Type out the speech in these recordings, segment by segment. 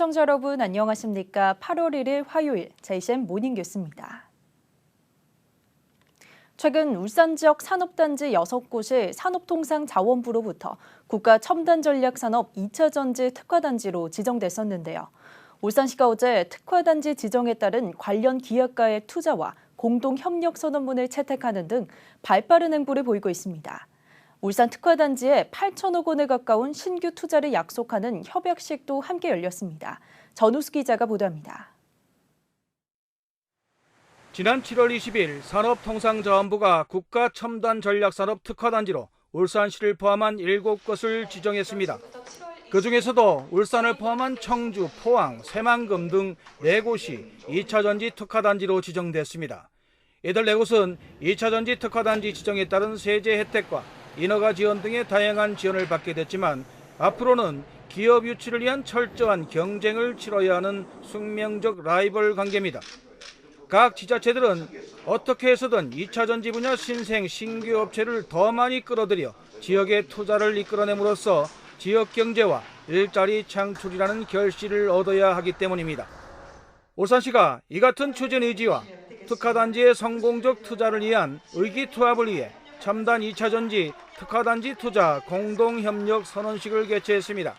시청자 여러분 안녕하십니까? 8월 1일 화요일 제이셴 모닝 뉴스입니다. 최근 울산 지역 산업단지 6곳이 산업통상자원부로부터 국가 첨단전략산업 2차 전지 특화단지로 지정됐었는데요. 울산시가 어제 특화단지 지정에 따른 관련 기업가의 투자와 공동 협력 선언문을 채택하는 등 발빠른 행보를 보이고 있습니다. 울산 특화단지에 8천억 원에 가까운 신규 투자를 약속하는 협약식도 함께 열렸습니다. 전우수 기자가 보도합니다. 지난 7월 20일 산업통상자원부가 국가첨단전략산업 특화단지로 울산시를 포함한 7곳을 지정했습니다. 그 중에서도 울산을 포함한 청주, 포항, 새만금 등 4곳이 2차전지 특화단지로 지정됐습니다. 이들 4곳은 2차전지 특화단지 지정에 따른 세제 혜택과 인허가 지원 등의 다양한 지원을 받게 됐지만 앞으로는 기업 유치를 위한 철저한 경쟁을 치러야 하는 숙명적 라이벌 관계입니다. 각 지자체들은 어떻게 해서든 2차 전지 분야 신생 신규 업체를 더 많이 끌어들여 지역의 투자를 이끌어냄으로써 지역 경제와 일자리 창출이라는 결실을 얻어야 하기 때문입니다. 울산시가 이 같은 추진 의지와 특화단지의 성공적 투자를 위한 의기투합을 위해 첨단 2차 전지 특화단지 투자 공동협력 선언식을 개최했습니다.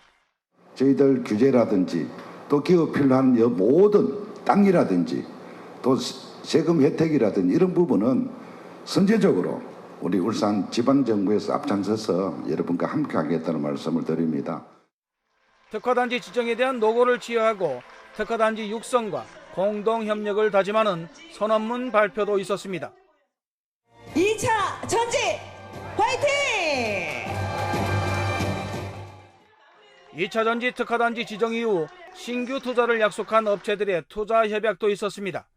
저희들 규제라든지 또 기업 필요한 여 모든 땅이라든지 또 세금 혜택이라든지 이런 부분은 선제적으로 우리 울산 지방정부에서 앞장서서 여러분과 함께 하겠다는 말씀을 드립니다. 특화단지 지정에 대한 노고를 취하하고 특화단지 육성과 공동협력을 다짐하는 선언문 발표도 있었습니다. 2차 전지 화이팅! 2차 전지 특화단지 지정 이후 신규 투자를 약속한 업체들의 투자 협약도 있었습니다.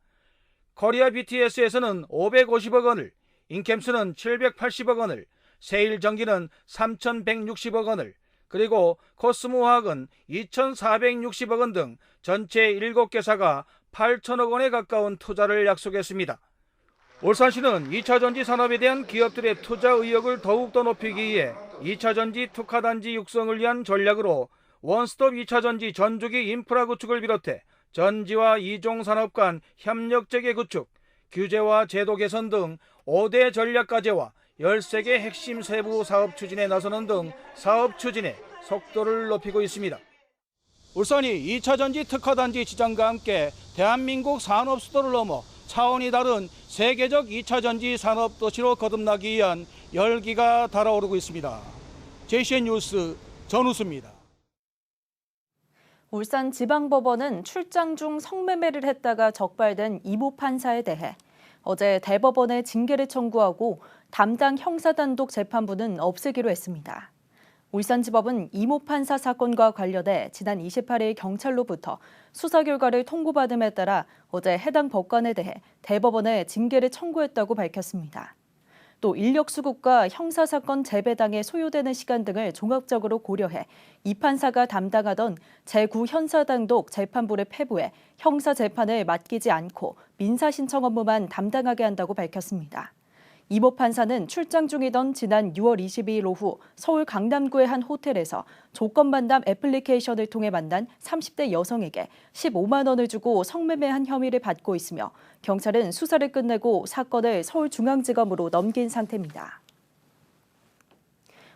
코리아 BTS에서는 550억 원을, 인캠스는 780억 원을, 세일전기는 3,160억 원을, 그리고 코스모화학은 2,460억 원 등 전체 7개사가 8천억 원에 가까운 투자를 약속했습니다. 울산시는 2차 전지 산업에 대한 기업들의 투자 의욕을 더욱 더 높이기 위해 2차 전지 특화단지 육성을 위한 전략으로 원스톱 2차 전지 전주기 인프라 구축을 비롯해 전지와 이종 산업 간 협력 체계 구축, 규제와 제도 개선 등 5대 전략 과제와 13개 핵심 세부 사업 추진에 나서는 등 사업 추진에 속도를 높이고 있습니다. 울산이 2차 전지 특화단지 지정과 함께 대한민국 산업 수도를 넘어 차원이 다른 세계적 2차 전지 산업 도시로 거듭나기 위한 열기가 달아오르고 있습니다. JCN 뉴스 전우수입니다. 울산 지방법원은 출장 중 성매매를 했다가 적발된 이모 판사에 대해 어제 대법원에 징계를 청구하고 담당 형사단독 재판부는 없애기로 했습니다. 울산지법은 이모 판사 사건과 관련해 지난 28일 경찰로부터 수사 결과를 통보받음에 따라 어제 해당 법관에 대해 대법원에 징계를 청구했다고 밝혔습니다. 또 인력 수급과 형사 사건 재배당에 소요되는 시간 등을 종합적으로 고려해 이 판사가 담당하던 제9 형사단독 재판부를 폐부해 형사 재판을 맡기지 않고 민사 신청 업무만 담당하게 한다고 밝혔습니다. 이모 판사는 출장 중이던 지난 6월 22일 오후 서울 강남구의 한 호텔에서 조건 만남 애플리케이션을 통해 만난 30대 여성에게 15만 원을 주고 성매매한 혐의를 받고 있으며 경찰은 수사를 끝내고 사건을 서울중앙지검으로 넘긴 상태입니다.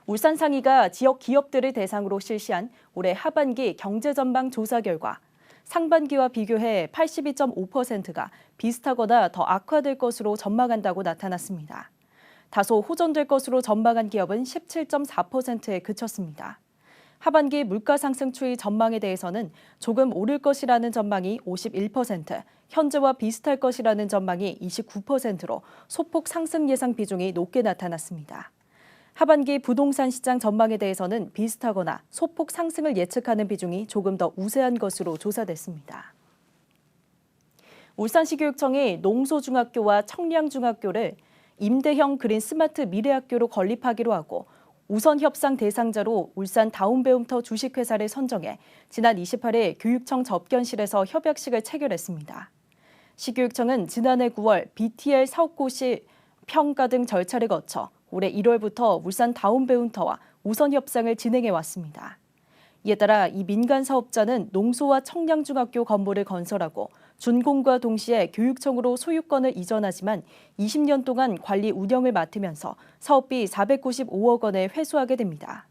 울산 상의가 지역 기업들을 대상으로 실시한 올해 하반기 경제전망 조사 결과 상반기와 비교해 82.5%가 비슷하거나 더 악화될 것으로 전망한다고 나타났습니다. 다소 호전될 것으로 전망한 기업은 17.4%에 그쳤습니다. 하반기 물가 상승 추이 전망에 대해서는 조금 오를 것이라는 전망이 51%, 현재와 비슷할 것이라는 전망이 29%로 소폭 상승 예상 비중이 높게 나타났습니다. 하반기 부동산 시장 전망에 대해서는 비슷하거나 소폭 상승을 예측하는 비중이 조금 더 우세한 것으로 조사됐습니다. 울산시 교육청이 농소중학교와 청량중학교를 임대형 그린 스마트 미래학교로 건립하기로 하고 우선 협상 대상자로 울산 다운배움터 주식회사를 선정해 지난 28일 교육청 접견실에서 협약식을 체결했습니다. 시교육청은 지난해 9월 BTL 사업고시 평가 등 절차를 거쳐 올해 1월부터 울산 다운배움터와 우선 협상을 진행해 왔습니다. 이에 따라 이 민간 사업자는 농소와 청량중학교 건물을 건설하고 준공과 동시에 교육청으로 소유권을 이전하지만 20년 동안 관리 운영을 맡으면서 사업비 495억 원을 회수하게 됩니다.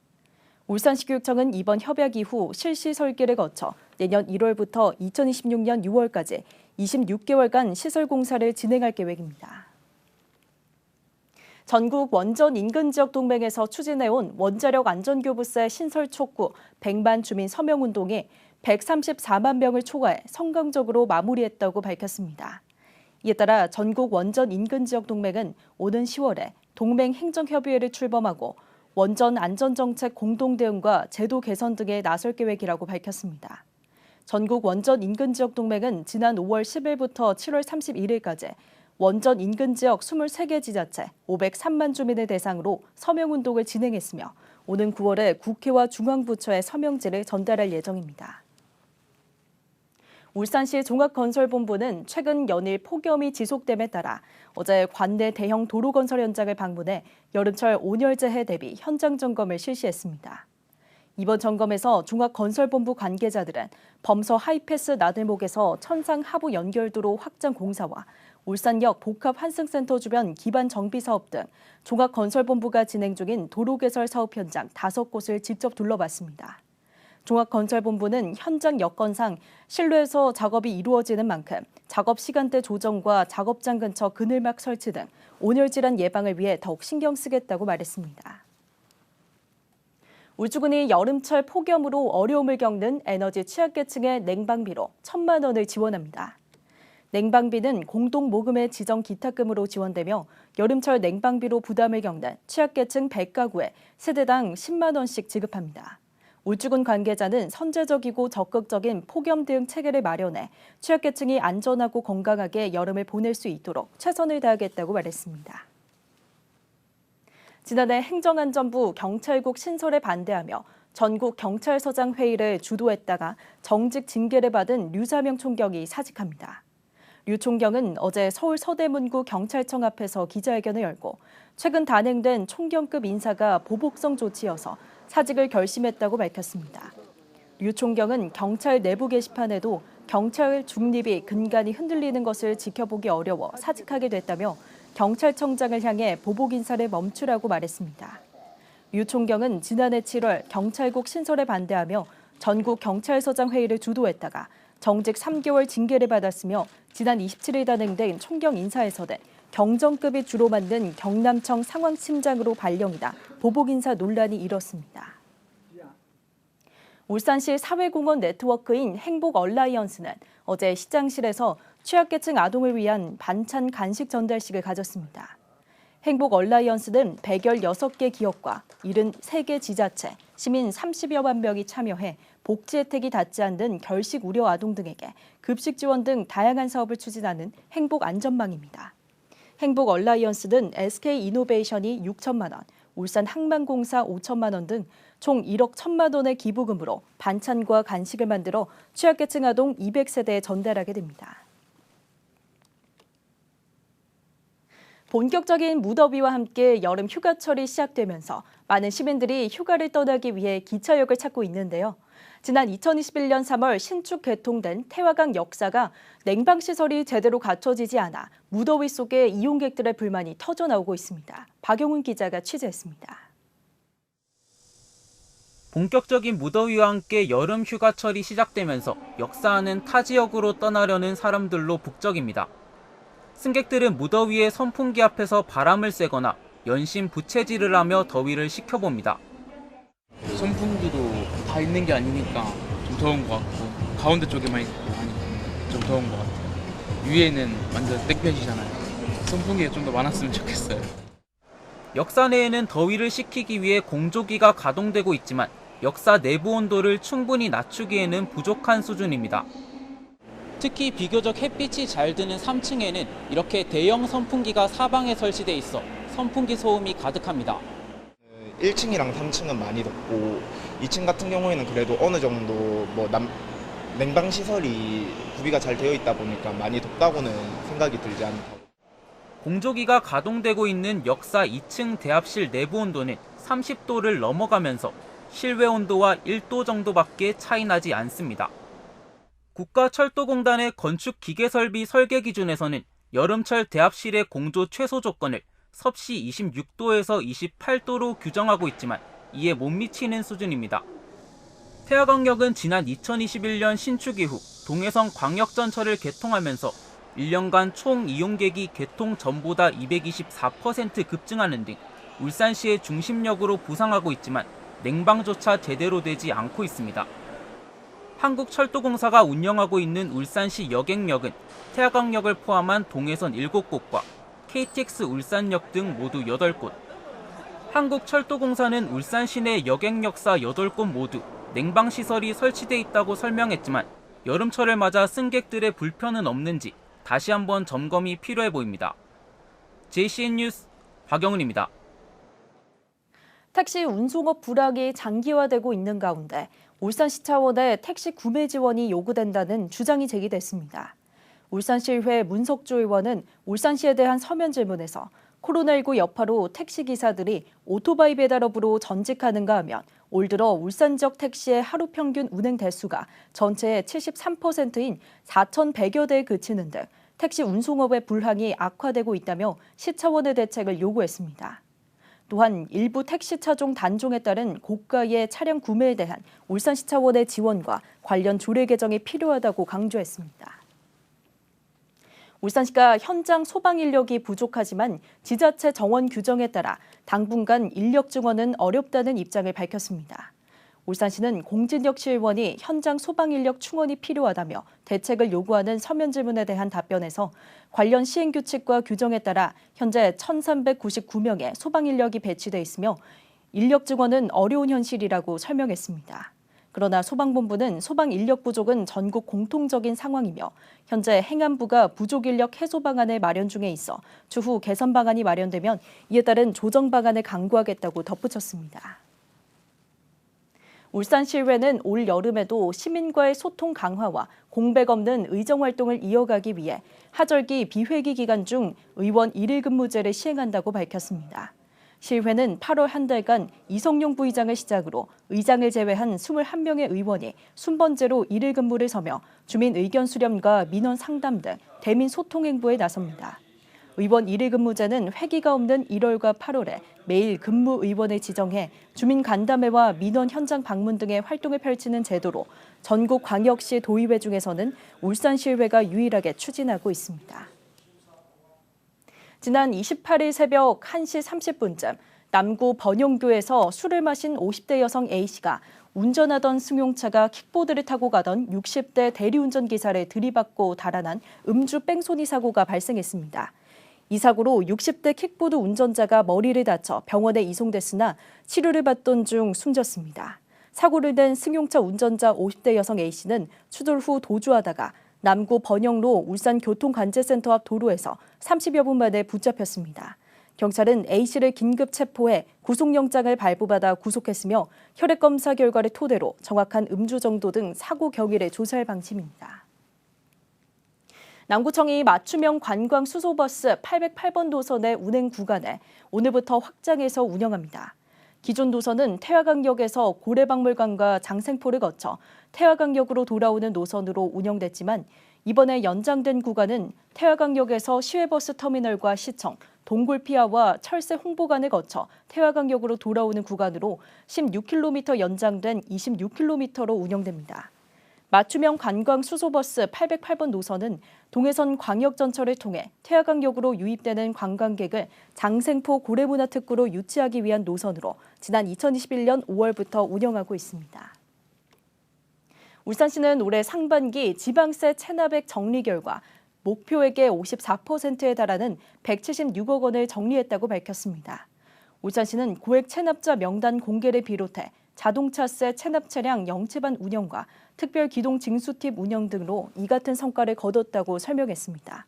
울산시 교육청은 이번 협약 이후 실시 설계를 거쳐 내년 1월부터 2026년 6월까지 26개월간 시설 공사를 진행할 계획입니다. 전국 원전 인근 지역 동맹에서 추진해온 원자력 안전교부세 신설 촉구 100만 주민 서명 운동이 134만 명을 초과해 성공적으로 마무리했다고 밝혔습니다. 이에 따라 전국 원전 인근 지역 동맹은 오는 10월에 동맹 행정협의회를 출범하고 원전 안전정책 공동대응과 제도 개선 등에 나설 계획이라고 밝혔습니다. 전국 원전 인근 지역 동맹은 지난 5월 10일부터 7월 31일까지 원전 인근 지역 23개 지자체 503만 주민을 대상으로 서명 운동을 진행했으며 오는 9월에 국회와 중앙부처에 서명지를 전달할 예정입니다. 울산시 종합건설본부는 최근 연일 폭염이 지속됨에 따라 어제 관내 대형 도로 건설 현장을 방문해 여름철 온열재해 대비 현장 점검을 실시했습니다. 이번 점검에서 종합건설본부 관계자들은 범서 하이패스 나들목에서 천상 하부 연결도로 확장 공사와 울산역 복합 환승센터 주변 기반 정비 사업 등 종합건설본부가 진행 중인 도로 개설 사업 현장 다섯 곳을 직접 둘러봤습니다. 종합건설본부는 현장 여건상 실내에서 작업이 이루어지는 만큼 작업 시간대 조정과 작업장 근처 그늘막 설치 등 온열 질환 예방을 위해 더욱 신경 쓰겠다고 말했습니다. 우주군이 여름철 폭염으로 어려움을 겪는 에너지 취약계층의 냉방비로 천만 원을 지원합니다. 냉방비는 공동 모금의 지정 기탁금으로 지원되며 여름철 냉방비로 부담을 겪는 취약계층 100가구에 세대당 10만 원씩 지급합니다. 울주군 관계자는 선제적이고 적극적인 폭염 대응 체계를 마련해 취약계층이 안전하고 건강하게 여름을 보낼 수 있도록 최선을 다하겠다고 말했습니다. 지난해 행정안전부 경찰국 신설에 반대하며 전국 경찰서장 회의를 주도했다가 정직 징계를 받은 류사명 총경이 사직합니다. 류 총경은 어제 서울 서대문구 경찰청 앞에서 기자회견을 열고 최근 단행된 총경급 인사가 보복성 조치여서 사직을 결심했다고 밝혔습니다. 류 총경은 경찰 내부 게시판에도 경찰 중립이 근간이 흔들리는 것을 지켜보기 어려워 사직하게 됐다며 경찰청장을 향해 보복 인사를 멈추라고 말했습니다. 류 총경은 지난해 7월 경찰국 신설에 반대하며 전국 경찰서장 회의를 주도했다가 정직 3개월 징계를 받았으며 지난 27일 단행된 총경 인사에서는 경정급이 주로 만든 경남청 상황팀장으로 발령이다 보복 인사 논란이 일었습니다. 울산시 사회공헌 네트워크인 행복 얼라이언스는 어제 시장실에서 취약계층 아동을 위한 반찬 간식 전달식을 가졌습니다. 행복 얼라이언스는 116개 기업과 73개 지자체, 시민 30여만 명이 참여해 복지 혜택이 닿지 않는 결식 우려 아동 등에게 급식 지원 등 다양한 사업을 추진하는 행복 안전망입니다. 행복 얼라이언스는 SK 이노베이션이 6천만 원, 울산 항만공사 5천만 원 등 총 1억 1천만 원의 기부금으로 반찬과 간식을 만들어 취약계층 아동 200세대에 전달하게 됩니다. 본격적인 무더위와 함께 여름 휴가철이 시작되면서 많은 시민들이 휴가를 떠나기 위해 기차역을 찾고 있는데요. 지난 2021년 3월 신축 개통된 태화강 역사가 냉방 시설이 제대로 갖춰지지 않아 무더위 속에 이용객들의 불만이 터져나오고 있습니다. 박용훈 기자가 취재했습니다. 본격적인 무더위와 함께 여름 휴가철이 시작되면서 역사하는 타 지역으로 떠나려는 사람들로 북적입니다. 승객들은 무더위에 선풍기 앞에서 바람을 쐬거나 연신 부채질을 하며 더위를 식혀봅니다. 선풍기도 다 있는 게 아니니까 좀 더운 것 같고 가운데 쪽에만 있고 하니까 좀 더운 것 같아요. 위에는 완전 땡볕이잖아요. 선풍기가 좀 더 많았으면 좋겠어요. 역사 내에는 더위를 식히기 위해 공조기가 가동되고 있지만 역사 내부 온도를 충분히 낮추기에는 부족한 수준입니다. 특히 비교적 햇빛이 잘 드는 3층에는 이렇게 대형 선풍기가 사방에 설치돼 있어 선풍기 소음이 가득합니다. 1층이랑 3층은 많이 덥고 2층 같은 경우에는 그래도 어느 정도 뭐 남, 냉방 시설이 구비가 잘 되어 있다 보니까 많이 덥다고는 생각이 들지 않다고. 공조기가 가동되고 있는 역사 2층 대합실 내부 온도는 30도를 넘어가면서 실외 온도와 1도 정도밖에 차이 나지 않습니다. 국가철도공단의 건축 기계설비 설계 기준에서는 여름철 대합실의 공조 최소 조건을 섭씨 26도에서 28도로 규정하고 있지만 이에 못 미치는 수준입니다. 태화강역은 지난 2021년 신축 이후 동해선 광역전철을 개통하면서 1년간 총 이용객이 개통 전보다 224% 급증하는 등 울산시의 중심역으로 부상하고 있지만 냉방조차 제대로 되지 않고 있습니다. 한국철도공사가 운영하고 있는 울산시 여객역은 태화강역을 포함한 동해선 7곳과 KTX 울산역 등 모두 8곳, 한국철도공사는 울산 시내 여객역사 8곳 모두 냉방시설이 설치돼 있다고 설명했지만 여름철을 맞아 승객들의 불편은 없는지 다시 한번 점검이 필요해 보입니다. JCN 뉴스 박영은입니다. 택시 운송업 불황이 장기화되고 있는 가운데 울산시 차원의 택시 구매 지원이 요구된다는 주장이 제기됐습니다. 울산시의회 문석주 의원은 울산시에 대한 서면 질문에서 코로나19 여파로 택시 기사들이 오토바이 배달업으로 전직하는가 하면 올 들어 울산 지역 택시의 하루 평균 운행 대수가 전체의 73%인 4,100여 대에 그치는 등 택시 운송업의 불황이 악화되고 있다며 시 차원의 대책을 요구했습니다. 또한 일부 택시 차종 단종에 따른 고가의 차량 구매에 대한 울산시 차원의 지원과 관련 조례 개정이 필요하다고 강조했습니다. 울산시가 현장 소방 인력이 부족하지만 지자체 정원 규정에 따라 당분간 인력 증원은 어렵다는 입장을 밝혔습니다. 울산시는 공진혁 시의원이 현장 소방 인력 충원이 필요하다며 대책을 요구하는 서면 질문에 대한 답변에서 관련 시행 규칙과 규정에 따라 현재 1,399명의 소방 인력이 배치돼 있으며 인력 증원은 어려운 현실이라고 설명했습니다. 그러나 소방본부는 소방 인력 부족은 전국 공통적인 상황이며 현재 행안부가 부족 인력 해소 방안을 마련 중에 있어 추후 개선 방안이 마련되면 이에 따른 조정 방안을 강구하겠다고 덧붙였습니다. 울산시의회는 올 여름에도 시민과의 소통 강화와 공백 없는 의정 활동을 이어가기 위해 하절기 비회기 기간 중 의원 일일 근무제를 시행한다고 밝혔습니다. 시의회는 8월 한 달간 이성용 부의장을 시작으로 의장을 제외한 21명의 의원이 순번제로 일일 근무를 서며 주민 의견 수렴과 민원 상담 등 대민 소통 행보에 나섭니다. 의원 일일 근무제는 회기가 없는 1월과 8월에 매일 근무 의원을 지정해 주민 간담회와 민원 현장 방문 등의 활동을 펼치는 제도로 전국 광역시 도의회 중에서는 울산시의회가 유일하게 추진하고 있습니다. 지난 28일 새벽 1시 30분쯤 남구 번영교에서 술을 마신 50대 여성 A씨가 운전하던 승용차가 킥보드를 타고 가던 60대 대리운전 기사를 들이받고 달아난 음주 뺑소니 사고가 발생했습니다. 이 사고로 60대 킥보드 운전자가 머리를 다쳐 병원에 이송됐으나 치료를 받던 중 숨졌습니다. 사고를 낸 승용차 운전자 50대 여성 A씨는 추돌 후 도주하다가 남구 번영로 울산교통관제센터 앞 도로에서 30여 분 만에 붙잡혔습니다. 경찰은 A씨를 긴급 체포해 구속영장을 발부받아 구속했으며 혈액 검사 결과를 토대로 정확한 음주 정도 등 사고 경위를 조사할 방침입니다. 남구청이 맞춤형 관광 수소버스 808번 노선의 운행 구간에 오늘부터 확장해서 운영합니다. 기존 노선은 태화강역에서 고래박물관과 장생포를 거쳐 태화강역으로 돌아오는 노선으로 운영됐지만 이번에 연장된 구간은 태화강역에서 시외버스 터미널과 시청, 동굴피아와 철새 홍보관을 거쳐 태화강역으로 돌아오는 구간으로 16km 연장된 26km로 운영됩니다. 맞춤형 관광 수소버스 808번 노선은 동해선 광역전철을 통해 태화강역으로 유입되는 관광객을 장생포 고래문화특구로 유치하기 위한 노선으로 지난 2021년 5월부터 운영하고 있습니다. 울산시는 올해 상반기 지방세 체납액 정리 결과 목표액의 54%에 달하는 176억 원을 정리했다고 밝혔습니다. 울산시는 고액 체납자 명단 공개를 비롯해 자동차세 체납 차량 영체반 운영과 특별 기동 징수팁 운영 등으로 이 같은 성과를 거뒀다고 설명했습니다.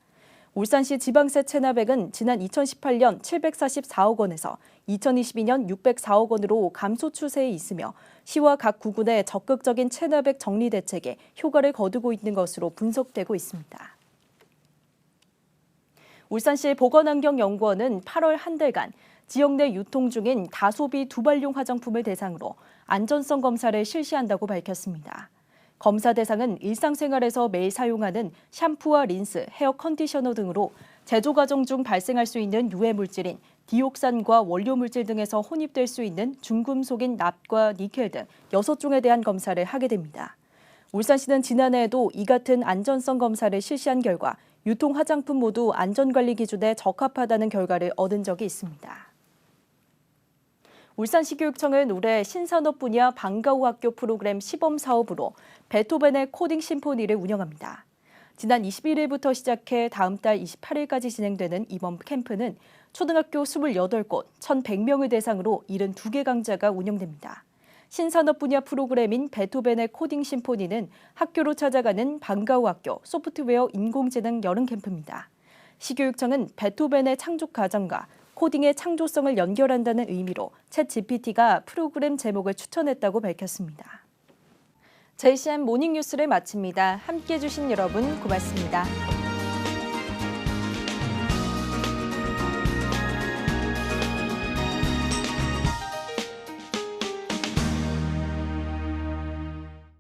울산시 지방세 체납액은 지난 2018년 744억 원에서 2022년 604억 원으로 감소 추세에 있으며 시와 각 구군의 적극적인 체납액 정리 대책에 효과를 거두고 있는 것으로 분석되고 있습니다. 울산시 보건환경연구원은 8월 한 달간 지역 내 유통 중인 다소비 두발용 화장품을 대상으로 안전성 검사를 실시한다고 밝혔습니다. 검사 대상은 일상생활에서 매일 사용하는 샴푸와 린스, 헤어 컨디셔너 등으로 제조 과정 중 발생할 수 있는 유해 물질인 디옥산과 원료 물질 등에서 혼입될 수 있는 중금속인 납과 니켈 등 6종에 대한 검사를 하게 됩니다. 울산시는 지난해에도 이 같은 안전성 검사를 실시한 결과 유통 화장품 모두 안전관리 기준에 적합하다는 결과를 얻은 적이 있습니다. 울산시교육청은 올해 신산업 분야 방과후 학교 프로그램 시범 사업으로 베토벤의 코딩 심포니를 운영합니다. 지난 21일부터 시작해 다음 달 28일까지 진행되는 이번 캠프는 초등학교 28곳 1,100명을 대상으로 72개 강좌가 운영됩니다. 신산업 분야 프로그램인 베토벤의 코딩 심포니는 학교로 찾아가는 방과후 학교 소프트웨어 인공지능 여름 캠프입니다. 시교육청은 베토벤의 창조 과정과 코딩의 창조성을 연결한다는 의미로 챗 GPT가 프로그램 제목을 추천했다고 밝혔습니다. JCM 모닝뉴스를 마칩니다. 함께해 주신 여러분 고맙습니다.